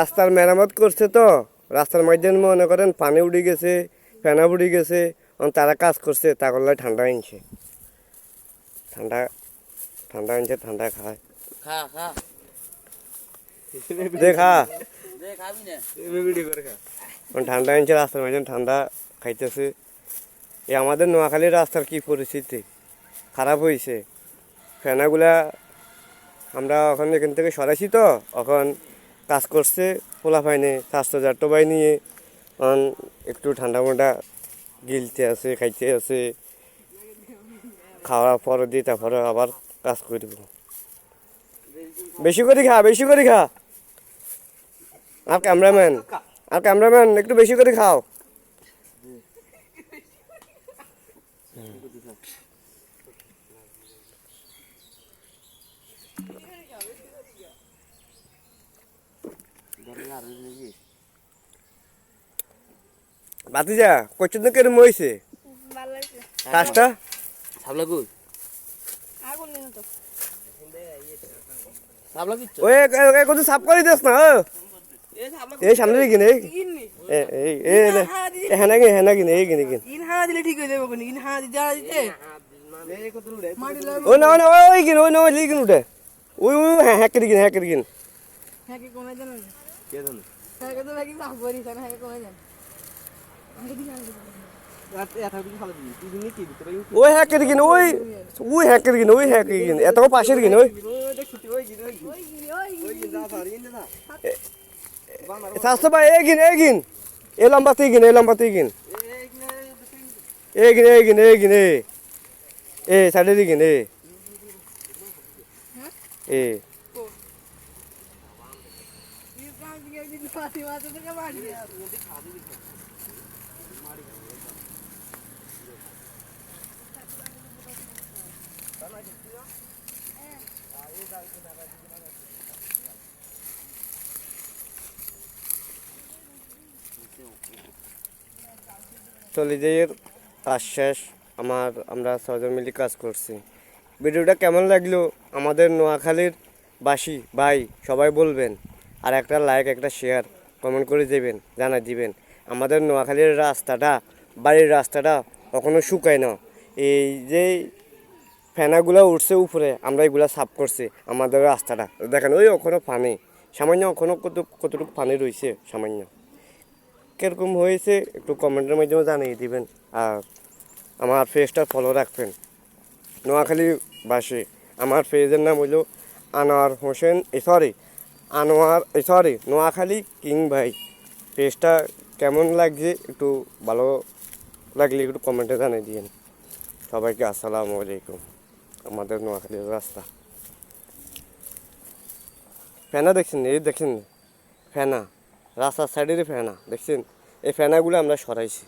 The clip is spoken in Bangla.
রাস্তার মেরামত করছে তো। রাস্তার মধ্যে মনে করেন পানি উড়ে গেছে ফেনা উড়ে গেছে এখন তারা কাজ করছে তা করলে ঠান্ডা আনছে ঠান্ডা ঠান্ডা আনছে ঠান্ডা খায়। দেখা ঠান্ডা আনছে রাস্তার মধ্যে ঠান্ডা খাইতেছে। এ আমাদের নোয়াখালীর রাস্তার কি পরিস্থিতি? খারাপ হয়েছে ফেনাগুলা আমরা এখন এখান থেকে সরাইছি তো এখন কাজ করছে পোলা পাইনি স্বাস্থ্য জাট্ট বাই নিয়ে। এখন একটু ঠান্ডা মোটা গিলতে আছে, খাইতে আছে। খাওয়ার পর দিয়ে তারপরে আবার কাজ করব বেশি করে খা, বেশি করে খা। আর ক্যামেরাম্যান আর ক্যামেরাম্যান, একটু বেশি করে খাও। বাতিজা কচুন কেরম হয়েছে কাজটা? সাবলা কই আগুন নিন তো। সাবলা কি ওই কত সাফ করে দিস না এই সামনে দিকে নেই ইননি এই এই এই হেনা গিয়ে হেনা কিনে এই কিনে কিনে দিলে ঠিক হয়ে যাবে কোনি ইন হানা দিতে যারা দিতে। মাটি লাগবে ওই না না ওই কিনে ওই না ওই লিখিন উঠে। ওই হ্যাঁ হ্যাঁ করে কিনে হ্যাঁ করে কিনে হ্যাঁ কি কোনে জানো? কে জানে হ্যাঁ কত লাগি সাফ করি জানো? হ্যাঁ কোনে জানো আমি কি জানি ওই হ্যাঁ করে কিনে ওই ওই হ্যাঁ কিনে ওই হ্যাঁ করে কিনে এত পাশের কিনে ওই স্বাস্থ্য ভাই এই কিন এই কিন এই কিন এ এ সাইডে দিয়ে কিন এ এ চলিদের কাজ শেষ, আমার, আমরা ছজন মিলে কাজ করছি। ভিডিওটা কেমন লাগল? আমাদের নোয়াখালীর বাসি ভাই, সবাই বলবেন। আর একটা লাইক একটা শেয়ার কমেন্ট করে দেবেন জানা দিবেন। আমাদের নোয়াখালীর রাস্তাটা, বাড়ির রাস্তাটা কখনো শুকায় না। এই যে ফেনাগুলো উঠছে উপরে, আমরা এগুলো সাফ করছি আমাদের রাস্তাটা। দেখেন, ওই ওখানে পানি। সামান্য ওখানে কত, কতটুকু পানি রয়েছে, সামান্য। কীরকম হয়েছে, একটু কমেন্টের মাধ্যমে জানিয়ে দিবেন। আর আমার পেজটা ফলো রাখবেন। নোয়াখালী বাসী আমার পেজের নাম হলো Anwar Hossain sorry Anwar sorry Noakhali king ভাই। পেজটা কেমন লাগছে একটু ভালো লাগলে একটু কমেন্টে জানিয়ে দিন সবাইকে আসসালামু আলাইকুম। আমাদের নোয়াখালীর রাস্তা। ফেনা দেখছেন? এই দেখছেন ফেনা। রাস্তার সাইডেরই ফেনা, দেখছেন? এই ফেনাগুলো আমরা সরাইছি।